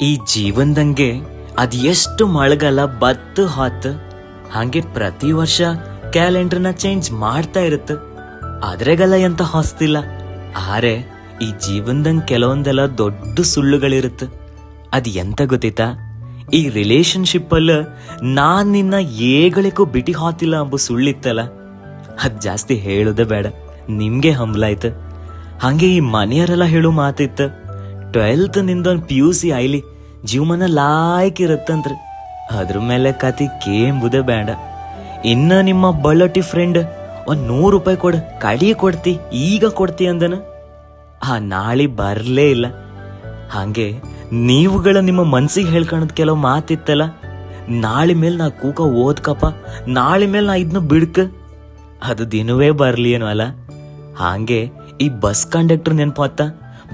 ಈ ಜೀವನದಂಗೆ ಅದ್ ಎಷ್ಟು ಮಳೆಗಾಲ ಬತ್ತು ಹಾತ್ ಹಂಗೆ ಪ್ರತಿ ವರ್ಷ ಕ್ಯಾಲೆಂಡರ್ನ ಚೇಂಜ್ ಮಾಡ್ತಾ ಇರುತ್ತೆ. ಅದ್ರಾಗೆಲ್ಲ ಎಂತ ಹೊಸ್ತಿಲ್ಲ. ಆರೆ ಈ ಜೀವನದಂಗ್ ಕೆಲವೊಂದೆಲ್ಲ ದೊಡ್ಡ ಸುಳ್ಳುಗಳಿರುತ್ತ. ಅದ್ ಎಂತ ಗೊತ್ತಿತ್ತ ಈ ರಿಲೇಶನ್ಶಿಪ್ ಅಲ್ಲ ನಾನ್ ನಿನ್ನ ಏಗಳಿಗೂ ಬಿಟಿ ಹಾತಿಲ್ಲ ಅಂಬ ಸುಳ್ಳಿತ್ತಲ್ಲ? ಅದ್ ಜಾಸ್ತಿ ಹೇಳುದೇ ಬೇಡ. ನಿಮ್ಗೆ ಹಂಬಲ ಆಯ್ತು. ಹಂಗೆ ಈ ಮನೆಯವರೆಲ್ಲ ಹೇಳು ಮಾತಿತ್ತು. ಟ್ವೆಲ್ತ್ ನಿಂದೊಂದ್ ಪಿ ಯು ಸಿ ಆಯ್ಲಿ. ಜೀವಮಾನ ಲಾಯ್ಕ್ ಇರುತ್ತಂತ್ರಿ. ಅದ್ರ ಮೇಲೆ ಕತಿ ಕೇಂಬುದೇ ಬೇಡ ಇನ್ನ ನಿಮ್ಮ ಬಳ್ಳಟಿ ಫ್ರೆಂಡ್ ಒಂದ್ ನೂರು ರೂಪಾಯಿ ಕೊಡು. ಕಡಿ ಕೊಡ್ತಿ, ಈಗ ಕೊಡ್ತಿ ಅಂದನ. ಆ ನಾಳೆ ಬರ್ಲೇ ಇಲ್ಲ. ಹಂಗೆ ನೀವುಗಳ ನಿಮ್ಮ ಮನ್ಸಿಗೆ ಹೇಳ್ಕೊಳದ್ ಕೆಲವು ಮಾತಿತ್ತಲ್ಲ. ನಾಳೆ ಮೇಲೆ ನಾ ಕೂಕ ಓದ್ಕಪ್ಪ. ನಾಳೆ ಮೇಲೆ ನಾ ಇದನ್ನ ಬಿಡ್ಕ. ಅದು ದಿನವೇ ಬರ್ಲಿ ಏನೋ ಅಲ್ಲ. ಹಾಗೆ ಈ ಬಸ್ ಕಂಡಕ್ಟರ್ ನೆನ್ಪಾತ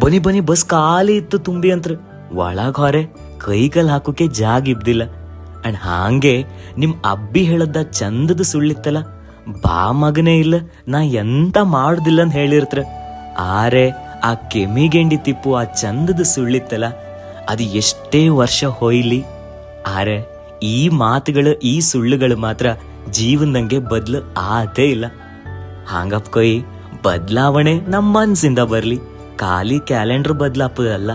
ಬನಿ ಬನಿ ಬಸ್ ಖಾಲಿ ಇತ್ತು ತುಂಬಿ ಅಂತ್ರ. ಒಳಗ ಹೊರೆ, ಕೈಗಲ್ ಹಾಕೋಕೆ ಜಾಗ ಇಬ್ದಿಲ್ಲ. ಅಂಡ್ ಹಾಂಗೆ ನಿಮ್ ಅಬ್ಬಿ ಹೇಳದ ಚಂದದ ಸುಳ್ಳಿತ್ತಲ್ಲ, ಬಾ ಮಗನೇ ಇಲ್ಲ, ನಾ ಎಂತ ಮಾಡುದಿಲ್ಲ ಅಂತ ಹೇಳಿರ್ತ್ರ. ಆರೆ, ಆ ಕೆಮಿಗೆಂಡಿ ತಿಪ್ಪು ಆ ಚಂದದ ಸುಳ್ಳಿತ್ತಲ್ಲ, ಅದು ಎಷ್ಟೇ ವರ್ಷ ಹೊಯ್ಲಿ. ಆರೆ, ಈ ಮಾತುಗಳು, ಈ ಸುಳ್ಳುಗಳು ಮಾತ್ರ ಜೀವನದಂಗೆ ಬದ್ಲು ಆತೇ ಇಲ್ಲ. ಹಾಂಗಪ್ಪ ಕೊಯ್ ಬದ್ಲಾವಣೆ ನಮ್ಮ ಮನ್ಸಿಂದ ಬರ್ಲಿ. ಖಾಲಿ ಕ್ಯಾಲೆಂಡರ್ ಬದ್ಲಾಪದಲ್ಲ.